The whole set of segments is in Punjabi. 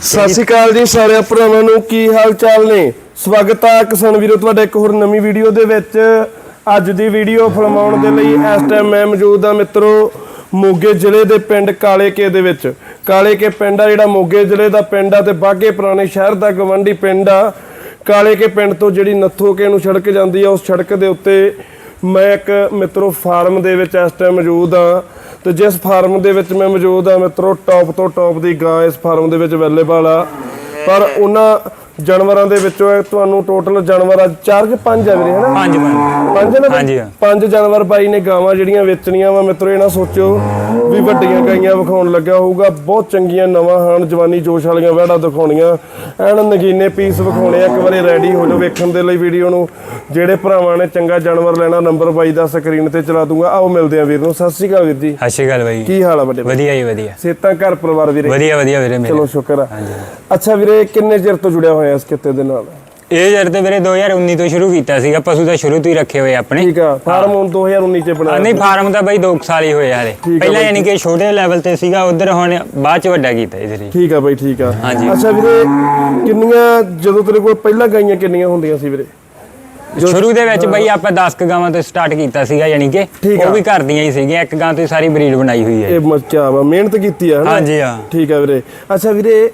ਸਤਿ ਸ਼੍ਰੀ ਅਕਾਲ ਜੀ ਸਾਰਿਆਂ ਭਰਾਵਾਂ ਨੂੰ, ਕੀ ਹਾਲ ਚਾਲ ਨੇ? ਸਵਾਗਤ ਆ ਕਿਸਾਨ ਵੀਰੋ, ਤੁਹਾਡਾ ਇੱਕ ਹੋਰ ਨਵੀਂ ਵੀਡੀਓ ਦੇ ਵਿੱਚ। ਅੱਜ ਦੀ ਵੀਡੀਓ ਫਿਲਮਾਉਣ ਦੇ ਲਈ ਇਸ ਟਾਈਮ ਮੈਂ ਮੌਜੂਦ ਹਾਂ ਮਿੱਤਰੋ, ਮੋਗੇ ਜ਼ਿਲ੍ਹੇ ਦੇ ਪਿੰਡ ਕਾਲੇਕੇ ਦੇ ਵਿੱਚ। ਕਾਲੇਕੇ ਪਿੰਡ ਆ, ਜਿਹੜਾ ਮੋਗੇ ਜ਼ਿਲ੍ਹੇ ਦਾ ਪਿੰਡ ਆ ਤੇ ਬਾਗੇ ਪੁਰਾਣੇ ਸ਼ਹਿਰ ਦਾ ਗਵੰਡੀ ਪਿੰਡ ਆ। ਕਾਲੇਕੇ ਪਿੰਡ ਤੋਂ ਜਿਹੜੀ ਨੱਥੋਕੇ ਨੂੰ ਸੜਕ ਜਾਂਦੀ ਆ, ਉਸ ਸੜਕ ਦੇ ਉੱਤੇ ਮੈਂ ਇੱਕ ਮਿੱਤਰੋ ਫਾਰਮ ਦੇ ਵਿੱਚ ਇਸ ਟਾਈਮ ਮੌਜੂਦ ਆ ਤੇ ਜਿਸ ਫਾਰਮ ਦੇ ਵਿੱਚ ਮੈਂ ਮੌਜੂਦ ਆ ਮਿੱਤਰੋ ਟੌਪ ਤੋਂ ਟੌਪ ਦੀ ਗਾਂ ਇਸ ਫਾਰਮ ਦੇ ਵਿੱਚ ਅਵੇਲੇਬਲ ਆ। ਪਰ ਉਹਨਾਂ ਜਾਨਵਰਾਂ ਦੇ ਵਿੱਚੋਂ ਤੁਹਾਨੂੰ ਟੋਟਲ ਜਾਨਵਰ ਅੱਜ ਚਾਰ ਕਿ ਪੰਜ ਆ ਵੀਰੇ ਹਨਾ? ਪੰਜ ਪੰਜ। ਪੰਜ ਨੇ ਹਾਂਜੀ। ਪੰਜ ਜਾਨਵਰ ਬਾਈ ਨੇ ਗਾਵਾਂ ਜਿਹੜੀਆਂ ਵੇਚਣੀਆਂ ਵਾ ਮਿੱਤਰੋ ਇਹ ਨਾ ਸੋਚੋ ਵੀ ਵੱਡੀਆਂ ਗਾਈਆਂ ਵਿਖਾਉਣ ਲੱਗਾ ਹੋਊਗਾ। ਬਹੁਤ ਚੰਗੀਆਂ ਨਵਾਂ ਹਾਣ ਜਵਾਨੀ ਜੋਸ਼ ਵਾਲੀਆਂ ਵਹਿੜਾ ਦਿਖਾਉਣੀਆਂ। ਐਨ ਨਗੀਨੇ ਪੀਸ ਵਿਖਾਉਣੇ ਆ ਇੱਕ ਵਾਰੀ ਰੈਡੀ ਹੋ ਜਾਓ ਵੇਖਣ ਦੇ ਲਈ ਵੀਡੀਓ ਨੂੰ। ਜਿਹੜੇ ਭਰਾਵਾਂ ਨੇ ਚੰਗਾ ਜਾਨਵਰ ਲੈਣਾ ਨੰਬਰ ਬਾਈ ਦਾ ਸਕਰੀਨ ਤੇ ਚਲਾ ਦੂੰਗਾ। ਆਓ ਮਿਲਦੇ ਆ ਵੀਰ ਨੂੰ। ਸਤਿ ਸ਼੍ਰੀ ਅਕਾਲ ਵੀਰ ਜੀ। ਸਤਿ ਸ਼੍ਰੀ ਅਕਾਲ ਬਾਈ। ਕੀ ਹਾਲ ਆ ਵੱਡੇ? ਵਧੀਆ ਜੀ ਵਧੀਆ। ਸੇਤਾਂ ਘਰ ਪਰਿਵਾਰ ਵੀਰੇ? ਵਧੀਆ ਵਧੀਆ ਵੀਰੇ ਮੇਰੇ। ਚਲੋ ਸ਼ੁਕਰ ਆ। ਅੱਛਾ ਵੀਰੇ ਕਿੰਨੇ ਚਿਰ ਤੋਂ ਜੁੜਿਆ ਹੋਇਆ ਇਸ ਕਿੱਤੇ ਦੇ ਨਾਲ? ਇਹ ਜਰ ਤੇ ਵੀਰੇ 2019 ਤੋਂ ਸ਼ੁਰੂ ਕੀਤਾ ਸੀਗਾ ਪਸ਼ੂ ਤਾਂ ਸ਼ੁਰੂ ਤੋਂ ਹੀ ਰੱਖੇ ਹੋਏ ਆਪਣੇ। ਠੀਕ ਆ ਫਾਰਮ ਹੁਣ 2019 ਚ ਬਣਾਇਆ ਨਹੀਂ ਫਾਰਮ ਤਾਂ ਬਾਈ 2 ਸਾਲ ਹੀ ਹੋਏ ਹਾਲੇ। ਪਹਿਲਾਂ ਯਾਨੀ ਕਿ ਛੋਟੇ ਲੈਵਲ ਤੇ ਸੀਗਾ ਉਧਰ ਹੁਣ ਬਾਅਦ ਚ ਵੱਡਾ ਕੀਤਾ ਇਧਰ ਹੀ ਠੀਕ ਆ ਬਾਈ ਠੀਕ ਆ। ਹਾਂਜੀ। ਅੱਛਾ ਵੀਰੇ ਕਿੰਨੀਆਂ ਜਦੋਂ ਤੇਰੇ ਕੋਲ ਪਹਿਲਾਂ ਗਾਈਆਂ ਕਿੰਨੀਆਂ ਹੁੰਦੀਆਂ ਸੀ ਵੀਰੇ? ਸ਼ੁਰੂ ਦੇ ਵਿੱਚ ਬਾਈ ਆਪਾਂ 10 ਕ ਗਾਵਾਂ ਤੋਂ ਸਟਾਰਟ ਕੀਤਾ ਸੀਗਾ ਯਾਨੀ ਕਿ। ਉਹ ਵੀ ਘਰ ਦੀਆਂ ਹੀ ਸੀਗੀਆਂ ਇੱਕ ਗਾਂ ਤੋਂ ਸਾਰੀ ਬਰੀਡ ਬਣਾਈ ਹੋਈ ਹੈ। ਇਹ ਮੱਚਾ ਵਾ ਮਿਹਨਤ ਕੀਤੀ ਆ ਹਾਂਜੀ ਹਾਂ। ਠੀਕ ਆ ਵੀਰੇ। ਅੱਛਾ ਵੀਰੇ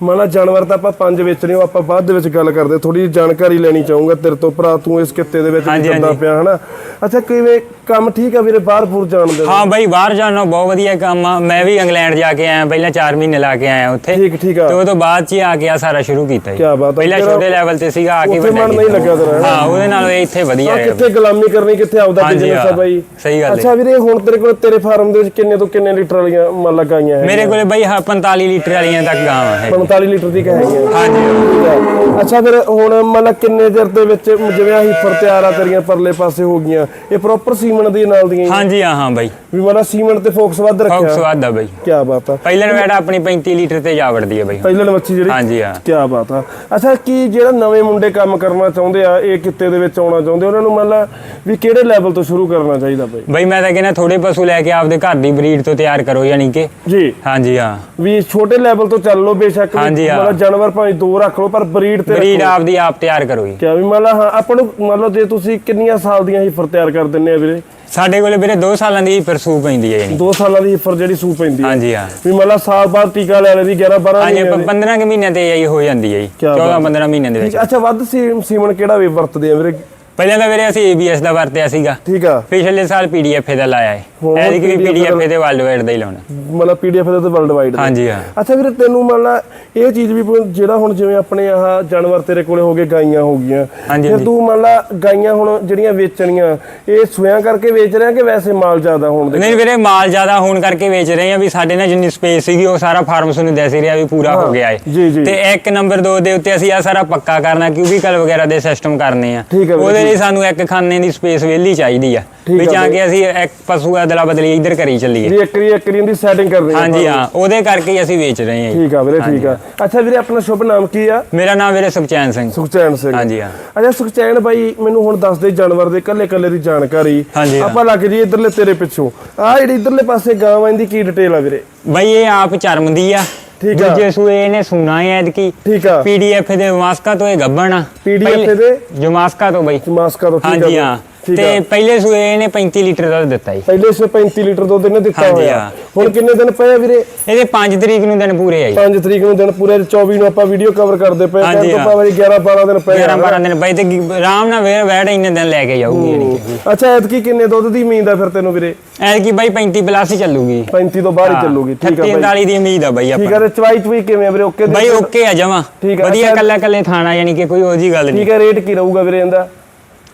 ਮਾਨਾ ਜਾਨਵਰ ਤਾਂ ਆਪਾਂ ਪੰਜ ਵੇਚਣੇ ਹੋ ਆਪਾਂ ਬਾਅਦ ਦੇ ਵਿੱਚ ਗੱਲ ਕਰਦੇ ਥੋੜੀ ਜਾਣਕਾਰੀ ਲੈਣੀ ਚਾਹੂੰਗਾ ਤੇਰੇ ਤੋਂ ਭਰਾ ਤੂੰ ਇਸ ਕਿੱਤੇ ਦੇ ਵਿੱਚ ਕਰਦਾ। ਪਿਆ ਹਨਾ ਅੱਛਾ ਕਿਵੇਂ ਕੰਮ ਠੀਕ ਆ ਵੀਰੇ ਬਾਹਰ ਪੂਰ ਜਾਣ ਦੇ ਹਾਂ ਬਾਈ ਬਾਹਰ ਜਾਣਾ ਬਹੁਤ ਵਧੀਆ ਕੰਮ ਆ ਮੈਂ ਵੀ ਇੰਗਲੈਂਡ ਜਾ ਕੇ ਆਇਆ ਪਹਿਲਾਂ 4 ਮਹੀਨੇ ਲਾ ਕੇ ਆਇਆ ਉੱਥੇ ਠੀਕ ਠੀਕ ਆ ਤੇ ਉਹ ਤੋਂ ਬਾਅਦ ਚ ਆ ਕੇ ਆ ਸਾਰਾ ਸ਼ੁਰੂ ਕੀਤਾ ਜੀ। ਪਹਿਲਾਂ ਛੋਟੇ ਲੈਵਲ ਤੇ ਸੀਗਾ ਆ ਕੇ ਵੱਡਾ ਮਨ ਨਹੀਂ। ਲੱਗਿਆ ਤੇਰਾ? ਹਾਂ ਉਹਦੇ ਨਾਲ ਇੱਥੇ ਵਧੀਆ ਆ ਰਿਹਾ ਕਿੱਥੇ ਗੁਲਾਮੀ ਕਰਨੀ ਕਿੱਥੇ ਆਪਦਾ ਬਿਜ਼ਨਸ ਆ। ਬਾਈ ਸਹੀ ਗੱਲ ਹੈ। ਅੱਛਾ ਵੀਰੇ ਹੁਣ ਤੇਰੇ ਕੋਲ ਤੇਰੇ ਫਾਰਮ ਦੇ ਵਿੱਚ ਕਿੰਨੇ ਤੋਂ ਕਿੰਨੇ ਲੀਟਰ ਵਾਲੀਆਂ ਮੰਨ ਲਾ ਗਾਈਆਂ ਹੈ ਮੇਰੇ ਕੋਲੇ ਬਾਈ ਹਾਂ 45 ਲੀਟਰ ਵਾਲੀਆਂ ਤੱਕ ਗਾਵਾਂ ਹੈ 45 ਲੀਟਰ ਦੀ ਹੈਗੀਆਂ ਹਾਂਜੀ। ਆ। ਅੱਛਾ ਫਿਰ ਹੁਣ ਮਤਲਬ ਕਿੰਨੇ ਚਿਰ ਦੇ ਵਿੱਚ ਜਿਵੇਂ ਆਹੀ ਫਰ ਤਿਆਰ ਆ ਤੇਰੀਆਂ ਪਰਲੇ ਪਾਸੇ ਹੋ ਗਈਆਂ ਇਹ ਪ੍ਰੋਪਰ ਸੀਮਨ ਦੀ ਨਾਲ ਦੀਆਂ ਹੀ? ਹਾਂਜੀ ਹਾਂ ਹਾਂ ਬਾਈ। ਵੀ ਮਤਲਬ ਸੀਮਨ ਤੇ ਫੋਕਸ ਵੱਧ ਰੱਖਿਆ? ਸਵਾਦ ਆ ਬਾਈ। ਕੀ ਬਾਤ ਆ। ਪਹਿਲਾਂ ਵੈੜਾ ਆਪਣੀ 35 ਲੀਟਰ ਤੇ ਜਾ ਵੜਦੀ ਹੈ ਬਾਈ। ਪਹਿਲਣ ਮੱਛੀ ਜਿਹੜੀ? ਹਾਂਜੀ ਹਾਂ। ਕੀ ਬਾਤ ਆ। ਅੱਛਾ ਕੀ ਜਿਹੜਾ ਨਵੇਂ ਮੁੰਡੇ ਕੰਮ ਕਰਨਾ ਚਾਹੁੰਦੇ ਆ ਇਹ ਕਿੱਤੇ ਦੇ ਵਿੱਚ ਆਉਣਾ ਚਾਹੁੰਦੇ ਉਹਨਾਂ ਨੂੰ ਮਤਲਬ ਵੀ ਕਿਹੜੇ ਲੈਵਲ ਤੋਂ ਸ਼ੁਰੂ ਕਰਨਾ ਚਾਹੀਦਾ ਬਾਈ? ਬਾਈ ਮੈਂ ਤਾਂ ਕਹਿੰਦਾ ਥੋੜੇ ਪਸ਼ੂ ਲੈ ਕੇ ਆਪਦੇ ਘਰ ਦੀ ਬਰੀਡ ਤੋਂ ਤਿਆਰ ਕਰੋ ਯਾਨੀ ਕਿ। ਜੀ। ਹਾਂਜੀ ਹਾਂ। ਵੀ ਛੋਟੇ ਲੈਵਲ ਤੋਂ ਚੱਲ ਲਓ ਬੇਸ਼ੱਕ ਹਾਂਜੀ, ਹਾਂ। ਮਤਲਬ ਜਾਨਵਰ ਭਾਵੇਂ ਦੋ ਰੱਖ ਲਓ ਪਰ ਬਰੀਡ ਤੇ ਬਰੀਡ ਆਪਦੀ ਆਪ ਤਿਆਰ ਕਰੋ ਜੀ। ਕਿਆ ਵੀ ਮਤਲਬ ਹਾਂ ਆਪਾਂ ਨੂੰ ਮਤਲਬ ਜੇ ਤੁਸੀਂ ਕਿੰਨੀਆਂ ਸਾਲ ਦੀਆਂ ਹੀ ਫਰ ਤਿਆਰ ਕਰ ਦਿੰਨੇ ਆ ਵੀਰੇ? ਸਾਡੇ ਕੋਲੇ ਵੀਰੇ 2 ਸਾਲਾਂ ਦੀ ਪਰਸੂ ਪੈਂਦੀ ਹੈ ਯਾਨੀ 2 ਸਾਲਾਂ ਦੀ ਫਰ ਜਿਹੜੀ ਸੂ ਪੈਂਦੀ ਆ ਹਾਂਜੀ ਹਾਂ। ਵੀ ਮਤਲਬ ਸਾਲ ਬਾਅਦ ਟੀਕਾ ਲੈ ਲੈਂਦੀ 11 12 ਹਾਂਜੀ ਮਹੀਨੇ 15 ਕਿ ਮਹੀਨਿਆਂ ਤੇ ਇਹ ਹੋ ਜਾਂਦੀ ਹੈ ਜੀ। ਕਿਆ 14 15 ਮਹੀਨਿਆਂ ਦੇ ਵਿੱਚ। ਅੱਛਾ ਵੱਧ ਸੀ ਸੀਮਨ ਕਿਹੜਾ ਵੀ ਵਰਤਦੇ ਆ ਵੀਰੇ? ਪਹਿਲਾਂ ਤਾਂ ਵੀਰੇ ਅਸੀਂ ABS ਦਾ ਵਰਤਿਆ ਸੀਗਾ। ਠੀਕ ਆ। ਪਿਛਲੇ ਸਾਲ PDF ਦਾ ਲਾਇਆ ਹੈ ਹੁਣ ਐਤਕੀ ਵੀ PDF PDF ਤੇ ਵਰਲਡ ਵਾਈਡ ਦਾ ਹੀ ਲਾਉਣਾ। ਮਤਲਬ ਪੀਡੀਐਫ ਦੇ ਤੇ ਵਰਲਡ ਵਾਈਡ ਹਾਂਜੀ ਹਾਂ। ਅੱਛਾ ਵੀਰੇ ਤੈਨੂੰ ਮਤਲਬ ਇਹ ਚੀਜ਼ ਵੀ ਪ- ਜਿਹੜਾ ਹੁਣ ਜਿਵੇਂ ਆਪਣੇ ਆਹ ਜਾਨਵਰ ਤੇਰੇ ਕੋਲੇ ਹੋ ਗਏ ਗਾਈਆਂ ਹੋ ਗਈਆਂ। ਹਾਂਜੀ, ਫਿਰ ਹਾਂਜੀ। ਤੂੰ ਮਤਲਬ ਗਾਈਆਂ ਹੁਣ ਜਿਹੜੀਆਂ ਵੇਚਣੀਆਂ ਇਹ ਸਵਿਆਂ ਕਰਕੇ ਵੇਚ ਰਿਹਾ ਕਿ ਵੈਸੇ ਮਾਲ ਜ਼ਿਆਦਾ ਹੋਣ ਦੇ ਨਹੀਂ ਵੀਰੇ ਮਾਲ ਜ਼ਿਆਦਾ ਹੋਣ ਕਰਕੇ ਵੇਚ ਰਹੇ ਆ ਵੀ ਸਾਡੇ ਨਾਲ ਜਿੰਨੀ ਸਪੇਸ ਸੀਗੀ ਉਹ ਸਾਰਾ ਫਾਰਮ ਨੂੰ ਦੱਸ ਰਿਹਾ ਵੀ ਪੂਰਾ ਹੋ ਗਿਆ ਜੀ, ਜੀ। ਤੇ ਇੱਕ ਨੰਬਰ 2 ਦੇ ਉੱਤੇ ਅਸੀਂ ਆ ਸਾਰਾ ਪੱਕਾ ਕਰਨਾ ਕਿਊਬੀਕਲ ਵਗੈਰਾ ਦੇ ਸਿਸਟਮ ਕਰਨੇ ਆ। ਠੀਕ ਹੈ ਵੀਰੇ, ਉਹਦੇ ਲਈ ਸਾਨੂੰ ਇੱਕ ਖਾਨੇ ਦੀ ਸਪੇਸ ਵਿਹਲੀ ਚਾਹੀਦੀ ਆ। ਠੀਕ ਵੀ ਜਾਂ। ਕਿ ਅਸੀਂ ਇੱਕ ਪਸ਼ੂ ਅਦਲਾ ਬਦਲੀ ਇੱਧਰ ਕਰੀ ਚੱਲੀਏ। ਵੀ ਇੱਕਰੀ ਇੱਕਰੀ ਦੀ ਸੈਟਿੰਗ ਕਰਨੀ ਆ ਹਾਂਜੀ ਹਾਂ ਉਹਦੇ ਕਰਕੇ ਹੀ ਅਸੀਂ ਵੇਚ ਰਹੇ ਹਾਂ ਜੀ। ਠੀਕ ਆ ਵੀਰੇ ਠੀਕ ਆ। ਅੱਛਾ ਵੀਰੇ ਆਪਣਾ ਸ਼ੁਭ ਨਾਮ ਕੀ ਆ? ਮੇਰਾ ਨਾਮ ਵੀਰੇ ਸੁਖਚੈਨ ਸਿੰਘ। ਸੁਖਚੈਨ ਸਿੰਘ। ਹਾਂਜੀ ਹਾਂ। ਅੱਛਾ ਸੁਖਚੈਨ ਬਾਈ ਮੈਨੂੰ ਹੁਣ ਦੱਸ ਦੇ ਜਾਨਵਰ ਦੇ ਕੱਲੇ ਕੱਲੇ ਦੀ ਜਾਣਕਾਰੀ। ਹਾਂਜੀ, ਹਾਂ। ਆਪਾਂ ਲੱਗ ਜੀ ਇਧਰਲੇ ਤੇਰੇ ਪਿੱਛੋਂ। ਆ ਜਿਹੜੀ ਇਧਰਲੇ ਪਾਸੇ ਗਾਂ ਵਾ ਇਹਦੀ ਕੀ ਡਿਟੇਲ ਆ ਵੀਰੇ? ਬਈ ਇਹ ਆਪ ਚਰਮ ਦੀ ਆ। ਠੀਕ ਆ। ਦੂਜੇ ਸੂਏ ਇਹਨੇ ਸੁਣਾ ਹੈ ਐਤਕੀ ਠੀਕ ਆ ਪੀਡੀਐਫ ਦੇ ਮਾਸਕਾ ਤੋਂ ਇਹ ਗੱਬਣ ਆ ਪਹਿਲੇ- ਦੇ? ਜਮਾਸਕਾ ਤੋਂ ਬਈ ਮਾਸਕਾ ਤੋਂ ਠੀਕ ਆ ਹਾਂਜੀ। ਹਾਂ ਤੇ ਪਹਿਲੇ ਸੂਏ ਇਹਨੇ 35 ਲੀਟਰ ਦਾ ਦਿੱਤਾ ਜੀ। ਪਹਿਲੇ ਸੇ 35 ਲੀਟਰ ਦੁੱਧ ਇਹਨੇ ਦਿੱਤਾ ਹਾਂਜੀ, ਹੋਇਆ। ਹਾਂ। ਹੁਣ ਕਿੰਨੇ ਦਿਨ ਪਏ ਆ ਵੀਰੇ? ਇਹਦੇ 5 ਤਰੀਕ ਨੂੰ ਦਿਨ ਪੂਰੇ ਆ ਜੀ। 5 ਤਰੀਕ ਨੂੰ ਦਿਨ ਪੂਰੇ 24 ਨੂੰ ਆਪਾਂ ਵੀਡੀਓ ਕਵਰ ਕਰਦੇ ਪਏ ਹਾਂ। ਆਪਾਂ ਵਾਰੀ 11 12 ਦਿਨ ਪਏ 11 ਆ 12 ਦਿਨ ਪਏ ਤੇ ਗੀ- ਆਰਾਮ ਨਾਲ ਵੇ ਵੈੜ ਇੰਨੇ ਦਿਨ ਲੈ ਕੇ ਜਾਊਗੀ ਯਾਨੀ ਕਿ। ਅੱਛਾ ਐਤਕੀ ਕਿੰਨੇ ਦੁੱਧ ਦੀ ਉਮੀਦ ਆ ਫਿਰ ਤੈਨੂੰ ਵੀਰੇ? ਐਤਕੀ ਬਾਈ 35 ਪਲੱਸ ਹੀ ਚੱਲੂਗੀ। 35 ਤੋਂ ਬਾਹਰ ਹੀ ਚੱਲੂਗੀ। ਠੀਕ ਆ 38 ਬਾਈ। 39 ਦੀ ਉਮੀਦ ਆ ਬਾਈ ਠੀਕ ਆਪਾਂ ਆ ਤੇ ਚਵਾਈ ਕਿਵੇਂ ਆ ਵੀਰੇ? ਓਕੇ? ਬਾਈ ਓਕੇ ਆ ਜਮਾ। ਠੀਕ ਆ, ਵਧੀਆ ਅੱਛਾ। ਕੱਲਾ ਕੱਲੇ ਥਾਣਾ ਯਾਨੀ ਕਿ ਕੋਈ ਉਹ ਜੀ ਗੱਲ ਨਹੀਂ। ਠੀਕ ਹੈ ਰੇਟ ਕੀ ਰਹੂਗਾ ਵੀਰੇ ਇਹਦਾ?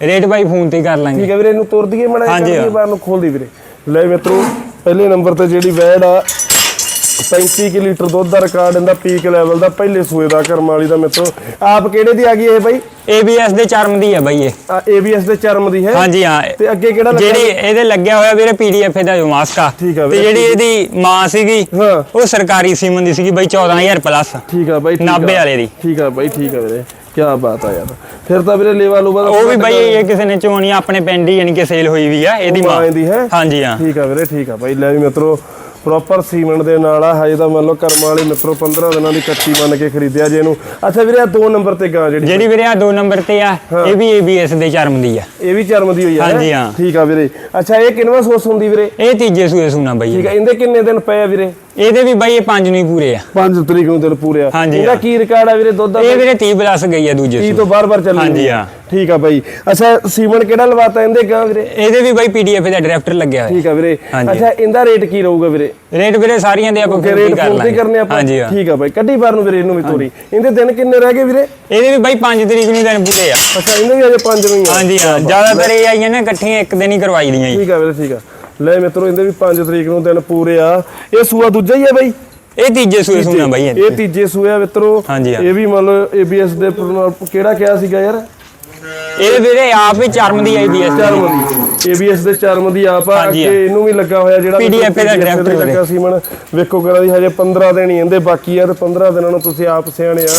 ਰੇਟ ਬਾਈ ਫੋਨ ਤੇ ਹੀ ਕਰ ਲਾਂਗੇ। ਠੀਕ ਹੈ ਵੀਰੇ ਇਹਨੂੰ ਤੋਰ ਦਈਏ ਮੜਾ ਹਾਂਜੀ। ਬਾਹਰ ਨੂੰ ਖੋਲ ਦੀ ਵੀਰੇ। ਲੈ ਮਿੱਤਰੋ ਪਹਿਲੇ ਨੰਬਰ ਤੇ ਜਿਹੜੀ ਵੈੜ ਆ 35 ਕਿ ਲੀਟਰ ਦੁੱਧ ਦਾ ਰਿਕਾਰਡ ਇਹਦਾ ਪੀਕ ਲੈਵਲ ਦਾ ਪਹਿਲੇ ਸੂਏ ਦਾ ਕਰਮ ਵਾਲੀ ਦਾ ਮਿੱਤਰੋ। ਆਪ ਕਿਹੜੇ ਦੀ ਆ ਗਈ ਇਹ ਬਾਈ? ABS ਦੇ ਚਰਮ ਦੀ ਆ ਬਾਈ ਇਹ। ABS ਦੇ ਚਰਮ ਦੀ ਹੈ? ਹਾਂਜੀ ਹਾਂ। ਤੇ ਅੱਗੇ ਕਿਹੜਾ ਲੱਗਾ ਜਿਹੜੀ ਇਹਦੇ ਲੱਗਿਆ ਹੋਇਆ ਵੀਰੇ ਪੀਡੀਐਫ ਦਾ ਜੋ ਮਾਸਕਾ ਤੇ ਜਿਹੜੀ ਇਹਦੀ ਮਾਂ ਸੀਗੀ ਉਹ ਸਰਕਾਰੀ ਸੀਮਨ ਦੀ ਸੀਗੀ ਬਾਈ 14000 ਪਲੱਸ ਠੀਕ ਆ ਬਾਈ ਠੀਕ ਆ। ਨਾਭੇ ਵਾਲੇ ਦੀ। ਠੀਕ ਆ ਬਾਈ ਠੀਕ ਆ ਵੀਰੇ। ਕੀ ਬਾਤ ਆ ਯਾਰ। ਫਿਰ ਤਾਂ ਵੀਰੇ ਲੇਵਾ ਲੂਵਾ ਦਾ ਉਹ ਵੀ ਬਾਈ ਇਹ ਕਿਸੇ ਨੇ ਚੋਣੀ ਆਪਣੇ ਪਿੰਡ ਹੀ ਯਾਨੀ ਕਿ ਸੇਲ ਹੋਈ ਵੀ ਆ ਇਹਦੀ ਮਾਂ। ਦੀ ਹੈ। ਹਾਂਜੀ ਹਾਂ। ਠੀਕ ਆ ਵੀਰੇ ਠੀਕ ਆ। ਬਾਈ ਲੈ ਵੀ ਮਿੱਤਰੋ ਪ੍ਰੋਪਰ ਸੀਮੈਂਟ ਦੇ ਨਾਲ ਆ ਹਜੇ ਤਾਂ ਮੰਨ ਲਓ ਕਰਮਾਂ ਵਾਲੀ ਮਿੱਤਰੋ 15 ਦਿਨਾਂ ਦੀ ਕੱਚੀ ਮੰਨ ਕੇ ਖਰੀਦਿਆ ਜੇ ਇਹਨੂੰ। ਅੱਛਾ ਵੀਰੇ ਆ ਦੋ ਨੰਬਰ ਤੇ ਗਾਂ ਜਿਹੜੀ ਜਿਹੜੀ ਵੀਰੇ ਆ ਦੋ ਨੰਬਰ ਤੇ ਆ ਇਹ ਵੀ ABS ਦੇ ਚਰਮ ਦੀ ਆ। ਇਹ ਵੀ ਚਰਮ ਦੀ ਹੋਈ ਆ? ਹਾਂਜੀ, ਹਾਂ। ਠੀਕ ਆ ਵੀਰੇ। ਅੱਛਾ ਇਹ ਕਿੰਨਵਾ ਸੋਸ ਹੁੰਦੀ ਵੀਰੇ? ਇਹ ਤੀਜੇ ਸੂਏ ਸੂਣਾ ਬਾਈ ਠੀਕ ਆ ਇਹਦੇ। ਕਿੰਨੇ ਦਿਨ ਪਏ ਆ ਵੀਰੇ? ਇਹਦੇ ਵੀ ਬਾਈ ਇਹ ਪੰਜ ਨੂੰ ਹੀ ਪੂਰੇ ਆ। 5 ਤਰੀਕ ਨੂੰ ਦਿਨ ਪੂਰੇ ਆ। ਇਹਦਾ। ਕੀ ਰਿਕਾਰਡ ਆ ਵੀਰੇ? ਦੁੱਧ ਦਾ ਇਹ ਵੀਰੇ 30 ਪਲੱਸ ਗਈ ਆ ਦੂਜੇ 30 ਸੂਏ। ਤੋਂ ਬਾਰ-ਬਾਰ ਚੱਲੀ ਹਾਂਜੀ। ਹਾਂ। ਠੀਕ ਆ ਬਾਈ। ਅੱਛਾ ਸੀਮਨ ਕਿਹੜਾ ਲਵਾਤਾ ਇਹਦੇ ਗਾਂ ਵੀਰੇ? ਇਹਦੇ ਵੀ ਬਾਈ PDF ਦਾ ਡਰਾਫਟਰ ਲੱਗਿਆ ਹੋਇਆ। ਠੀਕ ਆ ਵੀਰੇ। ਅੱਛਾ ਇਹਦਾ ਰੇਟ ਕੀ ਰਹੂਗਾ ਵੀਰੇ? ਰੇਟ ਵੀਰੇ ਸਾਰੀਆਂ ਦੇ ਆਪਾਂ ਫਿਰ ਰੇਟ ਕਰ ਲਾਂਗੇ। ਕਰਨੇ ਆਪਾਂ? ਹਾਂਜੀ ਹਾਂ। ਠੀਕ ਆ ਬਾਈ ਕੱਢੀ ਬਾਰ ਨੂੰ ਵੀਰੇ ਇਹਨੂੰ ਵੀ ਤੋਰੀ। ਇਹਦੇ ਦਿਨ ਕਿੰਨੇ ਰਹਿ ਗਏ ਵੀਰੇ? ਇਹਦੇ ਵੀ ਬਾਈ 5 ਤਰੀਕ ਨੂੰ ਦਿਨ ਪੂਰੇ ਆ। ਅੱਛਾ ਇਹਨੇ ਵੀ ਅਜੇ 5 ਨੂੰ ਹੀ ਆ। ਹਾਂਜੀ ਹਾਂ। ਜ਼ਿਆਦਾਤਰ ਇਹ ਆਈਆਂ ਨੇ ਇਕੱਠੀਆਂ ਇੱਕ ਦਿਨ ਹੀ ਕਰਵਾਈ ਦੀਆਂ ਜੀ। ਠੀਕ ਆ ਵੀਰੇ ਠੀਕ ਆ। ਲੈ ਮਿੱਤਰੋ ਇਹਦੇ ਵੀ 5 ਤਰੀਕ ਨੂੰ ਦਿਨ ਪੂਰੇ ਆ। ਇਹ ਸੂਆ ਦੂਜਾ ਹੀ ਆ ਬਾਈ? ਇਹ ਤੀਜੇ ਸੂਏ ਸੂਣਾ ਬਾਈ ਇਹਦੇ। ਇਹ ਤੀਜੇ ਸੂਏ ਆ ਮਿੱਤਰੋ। ਇਹ ਵੀ ਮੰਨ ਲਓ ABS ਦੇ ਕਿਹੜਾ ਕਿਹਾ ਸੀਗਾ ਯਾਰ? ਇਹ ਵੀਰੇ ਆਪ ਹੀ ਚਰਮ ਦੀ ABS ਚਰਮ ਦੀ। ABS ਦੇ ਚਰਮ ਦੀ ਆਪ ਆ ਅੱਗੇ ਇਹਨੂੰ ਵੀ ਲੱਗਾ ਹੋਇਆ ਜਿਹੜਾ PDF ਦਾ ਦੇ ਲੱਗਾ ਸੀ ਮਨ। ਵੇਖੋ ਕਰਾਂ ਦੀ ਹਜੇ 15 ਦਿਨ ਹੀ ਇਹਦੇ ਬਾਕੀ ਆ ਤੇ 15 ਦਿਨਾਂ ਨੂੰ ਤੁਸੀਂ ਆਪ ਸਿਆਣੇ ਆ।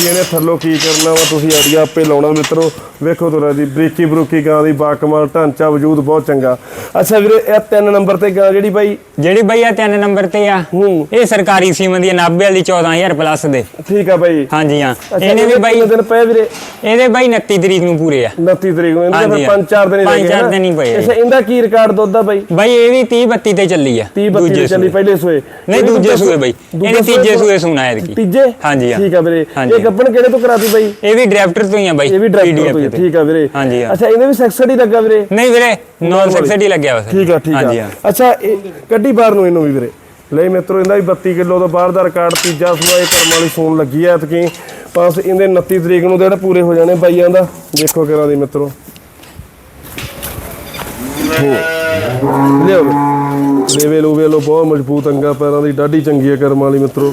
ਵੀ ਇਹਨੇ ਥੱਲੋਂ ਕੀ ਕਰਨਾ ਵਾ ਤੁਸੀਂ ਆਈਡੀਆ ਆਪੇ ਲਾਉਣਾ ਮਿੱਤਰੋ। ਵੇਖੋ ਤੁਰਾ ਦੀ ਬਰੀਕੀ ਬਰੂਕੀ ਗਾਂ ਦੀ ਬਾਕਮਾਲ ਢਾਂਚਾ ਵਜੂਦ ਬਹੁਤ ਚੰਗਾ। ਅੱਛਾ ਵੀਰੇ ਇਹ ਤਿੰਨ ਨੰਬਰ ਤੇ ਗਾਂ ਜਿਹੜੀ ਬਾਈ? ਜਿਹੜੀ ਬਾਈ ਆ ਤਿੰਨ ਨੰਬਰ ਤੇ ਆ ਹੂੰ। ਇਹ ਸਰਕਾਰੀ ਸੀਮਨ ਦੀ ਆ, 90 ਵਾਲੀ 14000 ਪਲੱਸ ਦੇ। ਠੀਕ ਆ ਬਾਈ। ਹਾਂਜੀ ਹਾਂ। ਇਹਨੇ ਵੀ ਇਹਦੇ ਬਾਈ ਦਿਨ ਪਏ ਵੀਰੇ? ਇਹਦੇ ਬਾਈ 29 ਤਰੀਕ ਨੂੰ ਪੂਰੇ ਆ। 29 ਤਰੀਕ ਨੂੰ ਇਹਦੇ ਫਿਰ 5-4 ਦਿਨ ਹੀ ਚਾਰ ਨਾ? ਦਿਨ ਹੀ ਪਏ। ਅੱਛਾ ਇਹਦਾ। ਕੀ ਰਿਕਾਰਡ ਦੁੱਧ ਦਾ ਬਾਈ? ਬਾਈ ਇਹ ਵੀ 30 32 ਤੇ ਚੱਲੀ ਆ। 30 32 ਦੂਜੇ ਦੇ ਚੱਲੀ। ਪਹਿਲੇ ਸੂਏ। ਨਹੀਂ ਇਹਦੇ ਦੂਜੇ ਸੂਏ ਬਾਈ। ਇਹਨੇ ਤੀਜੇ ਸੂਏ ਸੁਣਾ ਐਤਕੀ। ਤੀਜੇ? ਹਾਂਜੀ, ਹਾਂ। ਠੀਕ ਆ ਵੀਰੇ। ਇਹ ਗੱਬਣ ਕਿਹੜੇ ਤੋਂ ਕਰਾਤੀ ਬਾਈ? ਇਹ ਵੀ ਡਰਾਫਟਰ ਤੋਂ ਹੀ ਆ ਬਾਈ ਇਹ ਵੀ ਡਰਾਈਵਰ ਤੋਂ ਹੀ। ਠੀਕ ਆ ਵੀਰੇ। ਹਾਂਜੀ, ਹਾਂ। ਅੱਛਾ ਇਹਦੇ ਵੀ ਸੈਕਸਡ ਹੀ ਲੱਗਾ ਵੀਰੇ? ਨਹੀਂ ਵੀਰੇ ਨੌਨ ਸੈਕਸਡੀ ਲੱਗਿਆ ਵਾ ਠੀਕ ਆ ਠੀਕ ਹਾਂਜੀ ਆ ਹਾਂ। ਅੱਛਾ ਇਹ ਕੱਢੀ ਬਾਹਰ ਨੂੰ ਇਹਨੂੰ ਵੀ ਵੀਰੇ। ਲੈ ਮਿੱਤਰੋ ਇਹਦਾ ਵੀ 32 ਕਿਲੋ ਤੋਂ ਬਾਹਰ ਦਾ ਰਿਕਾਰਡ ਤੀਜਾ ਸੂਆ ਇਹ ਕਰਮ ਵਾਲੀ ਸੂਣ ਲੱਗੀ ਐ ਐਤਕੀ। ਬਸ ਇਹਦੇ 29 ਤਰੀਕ ਨੂੰ ਜਿਹੜੇ ਪੂਰੇ ਹੋ ਜਾਣੇ ਬਾਈਆਂ ਦਾ। ਦੇਖੋ ਕਿਹੜਾ ਦੀ ਮਿੱਤਰੋ। ਲਿਓ ਲੇਵੇ ਲੋ ਵੇਲੋ ਬਹੁਤ ਮਜ਼ਬੂਤ ਅੰਗਾ ਪੈਰਾਂ ਦੀ ਡਾਢੀ ਚੰਗੀ ਹੈ ਕਰਮ ਵਾਲੀ ਮਿੱਤਰੋ।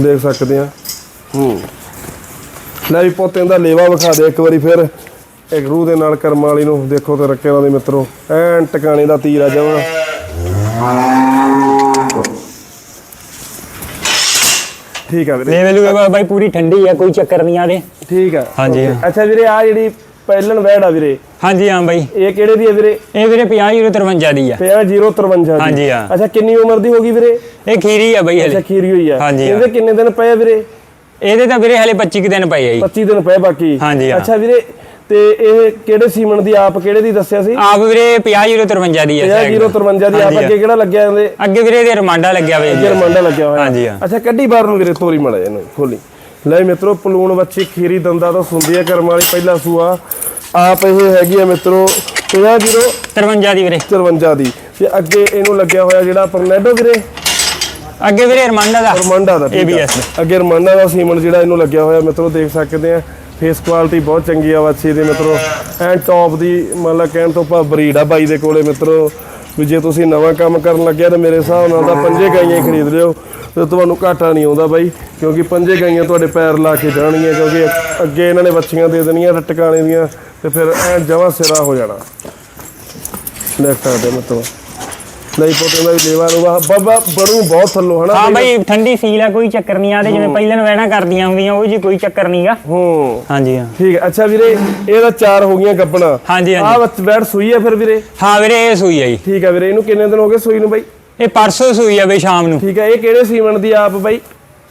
ਦੇਖ ਸਕਦੇ ਆ। ਹੂੰ। ਲੈ ਵੀ ਪੋਤੇ ਦਾ ਲੇਵਾ ਵਿਖਾ ਦੇ ਇੱਕ ਵਾਰੀ ਫਿਰ। ਇੱਕ ਰੂਹ ਦੇ ਨਾਲ ਕਰਮ ਵਾਲੀ ਨੂੰ ਦੇਖੋ ਤੇ ਰੱਖੇ ਨਾਲ ਦੇ ਮਿੱਤਰੋ। ਐਨ ਟਿਕਾਣੇ ਦਾ ਤੀਰ ਆ ਜਾਵਾ। ਠੀਕ ਆ ਵੀਰੇ। ਲੈ ਵੇਲੂ ਬਾਈ ਪੂਰੀ ਠੰਡੀ ਆ ਕੋਈ ਚੱਕਰ ਨਹੀਂ ਆ ਦੇ ਠੀਕ ਆ। ਹਾਂਜੀ, ਅੱਛਾ ਵੀਰੇ ਆ ਜਿਹੜੀ ਪਹਿਲਣ ਵੈੜ ਆ ਵੀਰੇ। ਹਾਂਜੀ ਹਾਂ ਬਾਈ। ਇਹ ਕਿਹੜੇ ਦੀ ਹੈ ਵੀਰੇ? ਇਹ ਵੀਰੇ 503 ਦੀ ਆ। 5053 ਦੀ। ਹਾਂਜੀ, ਹਾਂ। ਅੱਛਾ ਕਿੰਨੀ ਉਮਰ ਦੀ ਹੋਗੀ ਵੀਰੇ? ਇਹ ਖੀਰੀ ਆ ਬਾਈ ਅੱਛਾ ਹਲੇ ਖੀਰੀ ਹੋਈ ਆ। ਹਾਂਜੀ, ਹਾਂ। ਇਹਦੇ ਕਿੰਨੇ ਦਿਨ ਪਏ ਆ ਵੀਰੇ? ਇਹਦੇ ਤਾਂ ਵੀਰੇ ਹਲੇ 25 ਕੁ ਦਿਨ ਪਏ ਆ ਜੀ। 25 ਦਿਨ ਪਏ ਬਾਕੀ। ਹਾਂਜੀ, ਹਾਂ। ਅੱਛਾ ਵੀਰੇ ਤੇ ਇਹ ਕਿਹੜੇ ਸੀਮਨ ਦੀ ਆਪ ਕਿਹੜੇ ਦੀ ਦੱਸਿਆ ਸੀ? ਆਪ ਵੀਰੇ 503 ਦੀ ਆ side 5053 ਦੀ ਆਪ ਅੱਗੇ ਕਿਹੜਾ ਲੱਗਿਆ ਇਹਦੇ? ਅੱਗੇ ਵੀਰੇ ਇਹਦੇ ਰਮਾਂਡਾ ਲੱਗਿਆ ਵੇ ਅੱਗੇ ਰਮੰਡਾ ਲੱਗਿਆ ਹੋਇਆ। ਹਾਂਜੀ, ਹਾਂ। ਅੱਛਾ ਕੱਢੀ ਬਾਹਰ ਨੂੰ ਵੀਰੇ ਤੋਰੀ ਮੜਾ ਇਹਨੂੰ ਖੋਲੀ। ਲੈ ਮਿੱਤਰੋ ਪਲੂਣ ਵੱਛੀ ਖੀਰੀ ਦੰਦਾ ਤੋਂ ਸੁੰਦੀ ਹੈ ਕਰਮ ਵਾਲੀ ਪਹਿਲਾ ਸੂਆ। ਆਪ ਇਹ ਹੈਗੀ ਆ ਮਿੱਤਰੋ 50 53 ਦੀ ਵੀਰੇ। 54 ਦੀ। ਤੇ ਅੱਗੇ ਇਹਨੂੰ ਲੱਗਿਆ ਹੋਇਆ ਜਿਹੜਾ ਪਰਨੈਡੋ ਵੀਰੇ। ਅੱਗੇ ਵੀਰੇ ਰਮਾਂਡਾ ਦਾ। ਰਮਾਂਡਾ ਦਾ ਠੀਕ ਆ। ABS ਅੱਗੇ ਰਮਾਂਡਾ ਦਾ ਸੀਮਨ ਜਿਹੜਾ ਇਹਨੂੰ ਲੱਗਿਆ ਹੋਇਆ ਮਿੱਤਰੋ ਦੇਖ ਸਕਦੇ ਆ। ਫੇਸ ਕੁਆਲਿਟੀ ਬਹੁਤ ਚੰਗੀ ਆ ਵੱਛੀ ਦੀ ਮਿੱਤਰੋ। ਐਂ ਟੌਪ ਦੀ ਮੰਨ ਲਾ ਕਹਿਣ ਤੋਂ ਭਾ ਬਰੀਡ ਆ ਬਾਈ ਦੇ ਕੋਲੇ ਮਿੱਤਰੋ। ਵੀ ਜੇ ਤੁਸੀਂ ਨਵਾਂ ਕੰਮ ਕਰਨ ਲੱਗਿਆ ਤਾਂ ਮੇਰੇ ਹਿਸਾਬ ਨਾਲ ਤਾਂ ਪੰਜੇ ਗਾਈਆਂ ਹੀ ਖਰੀਦ ਲਿਓ। ਤੇ ਤੁਹਾਨੂੰ ਘਾਟਾ ਨਹੀਂ ਆਉਂਦਾ ਬਾਈ ਕਿਉਂਕਿ ਪੰਜੇ ਗਾਈਆਂ ਤੁਹਾਡੇ ਪੈਰ ਲਾ ਕੇ ਜਾਣਗੀਆਂ ਕਿਉਂਕਿ ਅੱਗੇ ਇਹਨਾਂ ਨੇ ਵੱਛੀਆਂ ਦੇ ਦੇਣੀਆਂ ਟਿਕਾਣੇ ਦੀਆਂ ਤੇ ਫਿਰ ਐ ਜਮਾ ਸਿਰਾ ਹੋ ਜਾਣਾ। ਲੈ ਸਕਦੇ ਮਿੱਤਰੋ। ਨਹੀਂ ਪੋਤੇ ਦਾ ਵੀ ਲੇਵਾ। ਲੂਗਾ ਬਾਬਾ ਬੜੂ ਬਹੁਤ ਥੱਲੋਂ ਹਨਾ? ਹਾਂ ਬਾਈ ਠੰਡੀ ਸੀਲ ਆ ਕੋਈ ਚੱਕਰ ਨਹੀਂ ਆ ਤੇ ਜਿਵੇਂ ਪਹਿਲਾਂ ਨੂੰ ਵਹਿਣਾ ਕਰਦੀਆਂ ਹੁੰਦੀਆਂ ਉਹ ਜੀ ਕੋਈ ਚੱਕਰ ਨਹੀਂਗਾ ਹੂੰ। ਹਾਂਜੀ ਹਾਂ। ਠੀਕ ਹੈ ਅੱਛਾ ਵੀਰੇ ਇਹਦਾ ਚਾਰ ਹੋ ਗਈਆਂ ਗੱਪਣਾ। ਹਾਂਜੀ ਆ ਹਾਂਜੀ ਬੈਠ ਸੂਈ ਹੈ ਫਿਰ ਵੀਰੇ। ਹਾਂ ਵੀਰੇ ਇਹ ਸੂਈ ਆ ਜੀ। ਠੀਕ ਹੈ ਵੀਰੇ ਇਹਨੂੰ ਕਿੰਨੇ ਦਿਨ ਹੋ ਗਏ ਸੂਈ ਨੂੰ ਬਾਈ? ਇਹ ਪਰਸੋਂ ਸੂਈ ਆ ਬਈ ਸ਼ਾਮ ਨੂੰ। ਠੀਕ ਹੈ ਇਹ ਕਿਹੜੇ ਸੀਮਨ ਦੀ ਆਪ ਬਾਈ?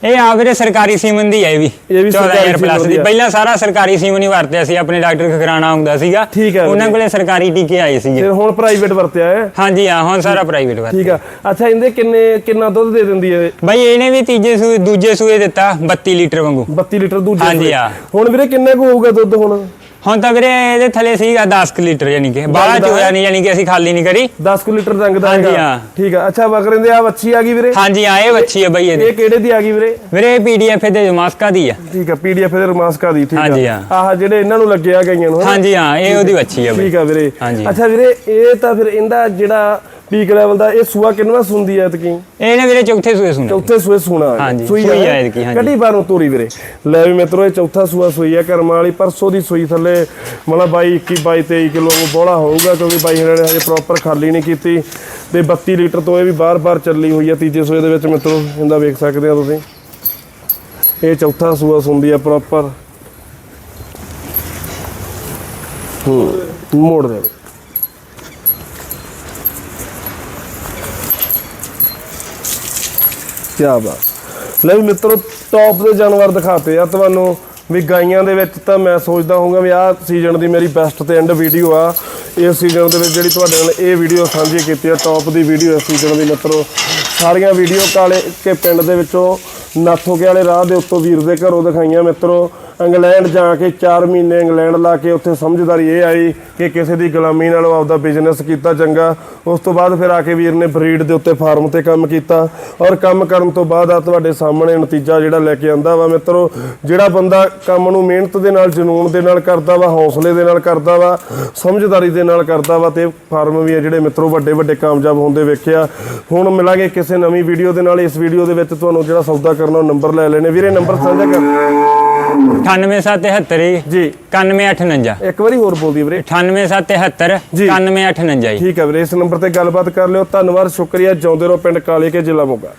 ਇਹ ਆ ਵੀਰੇ ਸਰਕਾਰੀ ਸੀਮਨ ਦੀ ਆ ਇਹ ਵੀ ਇਹ ਵੀ ਸਰਕਾਰੀ 14000 ਪਲੱਸ ਸੀਮਨ ਦੀ ਦੀ ਆ। ਪਹਿਲਾਂ ਸਾਰਾ ਸਰਕਾਰੀ ਸੀਮਨ ਹੀ ਵਰਤਿਆ ਸੀ ਆਪਣੇ ਡਾਕਟਰ ਖਕਰਾਣਾ ਹੁੰਦਾ ਸੀਗਾ ਠੀਕ ਹੈ ਉਹਨਾਂ ਵੀਰੇ। ਕੋਲੇ ਸਰਕਾਰੀ ਟੀਕੇ ਆਏ ਸੀਗੇ ਫਿਰ ਹੁਣ ਪ੍ਰਾਈਵੇਟ ਵਰਤਿਆ ਹੈ ਹਾਂਜੀ ਹਾਂ ਹੁਣ ਸਾਰਾ ਪ੍ਰਾਈਵੇਟ ਵਰਤ ਠੀਕ ਆ ਅੱਛਾ ਇਹਦੇ ਕਿੰਨੇ ਕਿੰਨਾ ਦੁੱਧ ਦੇ ਦਿੰਦੀ ਹੈ ਇਹ? ਬਾਈ ਇਹਨੇ ਵੀ ਤੀਜੇ ਸੂਏ ਦੂਜੇ ਸੂਏ ਦਿੱਤਾ 32 ਲੀਟਰ ਵਾਂਗੂ 32 ਲੀਟਰ ਦੂਜੇ ਹਾਂਜੀ, ਸੂਏ। ਹਾਂ। ਹੁਣ ਵੀਰੇ ਕਿੰਨੇ ਕੁ ਹੋਊਗਾ ਦੁੱਧ ਹੁਣ ਹੁਣ ਤਾਂ ਵੀਰੇ ਇਹਦੇ ਥੱਲੇ ਸੀਗਾ 10 ਕੁ ਲੀਟਰ ਯਾਨੀ ਕਿ ਬਾਹਲਾ ਦਾ ਚੋਇਆ ਨਹੀਂ ਯਾਨੀ ਕਿ ਅਸੀਂ ਖਾਲੀ ਨਹੀਂ ਕਰੀ। 10 ਕੁ ਲੀਟਰ ਰੰਗ ਦਾ ਹਾਂਜੀ, ਹੈਗਾ। ਹਾਂ। ਠੀਕ ਆ। ਅੱਛਾ ਬੱਕਰੇ ਦੇ ਆ ਵੱਛੀ ਆ ਗਈ ਵੀਰੇ? ਹਾਂਜੀ ਹਾਂ ਇਹ ਬੱਚੀ ਹੈ ਬਾਈ ਇਹਦੀ। ਇਹ ਕਿਹੜੇ ਦੀ ਆ ਗਈ ਵੀਰੇ? ਵੀਰੇ ਪੀਡੀਐਫ ਦੇ ਮਾਸਕਾ ਦੀ ਆ। ਠੀਕ ਆ ਪੀਡੀਐਫ ਦੇ ਰਮਾਸਕਾ ਦੀ ਠੀਕ ਹਾਂਜੀ, ਆ ਹਾਂ। ਆਹ ਜਿਹੜੇ ਇਹਨਾਂ ਨੂੰ ਲੱਗਿਆ ਗਈਆਂ ਨੂੰ ਹਨਾ? ਹਾਂਜੀ ਹਾਂ ਇਹ ਉਹਦੀ ਬੱਚੀ ਹੈ ਬਾਈ ਠੀਕ ਆ ਵੀਰੇ। ਹਾਂਜੀ। ਅੱਛਾ ਵੀਰੇ ਇਹ ਤਾਂ ਫਿਰ ਇਹਦਾ ਜਿਹੜਾ ਪੀਕ ਲੈਵਲ ਦਾ ਇਹ ਸੂਆ ਕਿੰਨਵਾ ਸੁੰਦੀ ਐ ਤਕੀ ਇਹਨੇ ਵੀਰੇ ਚੌਥੇ ਸੂਏ ਸੁਣੇ ਚੌਥੇ ਸੂਏ ਸੁਣਾ ਹਾਂਜੀ, ਸੂਈ ਆ ਐਤਕੀ, ਹਾਂਜੀ। ਕੱਢੀ ਬਾਰੋਂ ਤੋਰੀ ਵੀਰੇ। ਲੈ ਵੀ ਮਿੱਤਰੋ ਇਹ ਚੌਥਾ ਸੂਆ ਸੂਈ ਆ ਕਰਮਾਂ ਵਾਲੀ ਪਰਸੋਂ ਦੀ ਸੂਈ ਥੱਲੇ। ਮਤਲਬ 22 21 22 23 ਕਿਲੋ ਬੋਲਾ ਹੋਊਗਾ ਕਿਉਂਕਿ ਬਾਈ ਹਰੇ ਨੇ ਹਜੇ ਪ੍ਰੋਪਰ ਖਾਲੀ ਨਹੀਂ ਕੀਤੀ। ਤੇ 32 ਲੀਟਰ ਤੋਂ ਇਹ ਵੀ ਬਾਰ-ਬਾਰ ਚੱਲੀ ਹੋਈ ਆ ਤੀਜੇ ਸੂਏ ਦੇ ਵਿੱਚ ਮਿੱਤਰੋ ਇਹਦਾ ਵੇਖ ਸਕਦੇ ਆ ਤੁਸੀਂ। ਇਹ ਚੌਥਾ ਸੂਆ ਸੁੰਦੀ ਆ ਪ੍ਰੋਪਰ ਹੂੰ ਮੋੜ ਦੇ। ਕੀ ਬਾਤ ਲੈ ਵੀ ਮਿੱਤਰੋ ਟੌਪ ਦੇ ਜਾਨਵਰ ਦਿਖਾਤੇ ਆ ਤੁਹਾਨੂੰ। ਵੀ ਗਾਈਆਂ ਦੇ ਵਿੱਚ ਤਾਂ ਮੈਂ ਸੋਚਦਾ ਹੋਊਗਾ ਵੀ ਆਹ ਸੀਜ਼ਨ ਦੀ ਮੇਰੀ ਬੈਸਟ ਤੇ ਐਂਡ ਵੀਡੀਓ ਆ। ਇਸ ਸੀਜ਼ਨ ਦੇ ਵਿੱਚ ਜਿਹੜੀ ਤੁਹਾਡੇ ਨਾਲ ਇਹ ਵੀਡੀਓ ਸਾਂਝੀ ਕੀਤੀ ਆ ਟੌਪ ਦੀ ਵੀਡੀਓ ਇਸ ਸੀਜ਼ਨ ਦੀ ਮਿੱਤਰੋ। ਸਾਰੀਆਂ ਵੀਡੀਓ ਕਾਲੇ ਕੇ ਪਿੰਡ ਦੇ ਵਿੱਚੋਂ ਨਾਥੋਕੇ ਵਾਲੇ ਰਾਹ ਦੇ ਉੱਤੋਂ ਵੀਰ ਦੇ ਘਰੋਂ ਦਿਖਾਈਆਂ ਮਿੱਤਰੋ। ਇੰਗਲੈਂਡ ਜਾ ਕੇ 4 ਮਹੀਨੇ ਇੰਗਲੈਂਡ ਲਾ ਕੇ ਉੱਥੇ ਸਮਝਦਾਰੀ ਇਹ ਆਈ ਕਿ ਕਿਸੇ ਦੀ ਗੁਲਾਮੀ ਨਾਲੋਂ ਆਪਦਾ ਬਿਜ਼ਨਸ ਕੀਤਾ ਚੰਗਾ। ਉਸ ਤੋਂ ਬਾਅਦ ਫਿਰ ਆ ਕੇ ਵੀਰ ਨੇ ਬਰੀਡ ਦੇ ਉੱਤੇ ਫਾਰਮ ਤੇ ਕੰਮ ਕੀਤਾ। ਔਰ ਕੰਮ ਕਰਨ ਤੋਂ ਬਾਅਦ ਆ ਤੁਹਾਡੇ ਸਾਹਮਣੇ ਨਤੀਜਾ ਜਿਹੜਾ ਲੈ ਕੇ ਆਂਦਾ ਵਾ ਮਿੱਤਰੋ, ਜਿਹੜਾ ਬੰਦਾ ਕੰਮ ਨੂੰ ਮਿਹਨਤ ਦੇ ਨਾਲ, ਜਨੂਨ ਦੇ ਨਾਲ ਕਰਦਾ ਵਾ, ਹੌਸਲੇ ਦੇ ਨਾਲ ਕਰਦਾ ਵਾ, ਸਮਝਦਾਰੀ ਦੇ ਨਾਲ ਕਰਦਾ ਵਾ ਤੇ ਫਾਰਮ ਵੀ ਆ ਜਿਹੜੇ ਮਿੱਤਰੋ ਵੱਡੇ ਵੱਡੇ ਕਾਮਯਾਬ ਹੁੰਦੇ ਵੇਖਿਆ। ਹੁਣ ਮਿਲਾਂਗੇ ਕਿਸੇ ਨਵੀਂ ਵੀਡੀਓ ਦੇ ਨਾਲ। ਇਸ ਵੀਡੀਓ ਦੇ ਵਿੱਚ ਤੁਹਾਨੂੰ ਜਿਹੜਾ ਸੌਦਾ ਕਰਨਾ ਉਹ ਨੰਬਰ ਲੈ ਲੈਣੇ। ਵੀਰੇ ਨੰਬਰ ਸਾਂਝਾ ਕਰ। 98773 ਜੀ। 9159 ਇੱਕ ਵਾਰੀ ਹੋਰ ਬੋਲ ਦੀ ਵੀਰੇ 98773 ਜੀ। 9159 ਜੀ ਠੀਕ ਹੈ ਵੀਰੇ ਇਸ ਨੰਬਰ ਤੇ ਗੱਲਬਾਤ ਕਰ ਲਿਓ। ਧੰਨਵਾਦ ਸ਼ੁਕਰੀਆ। ਜਿਉਂਦੇ ਰਹੋ ਪਿੰਡ ਕਾਲੇ ਕੇ ਜ਼ਿਲ੍ਹਾ ਮੋਗਾ।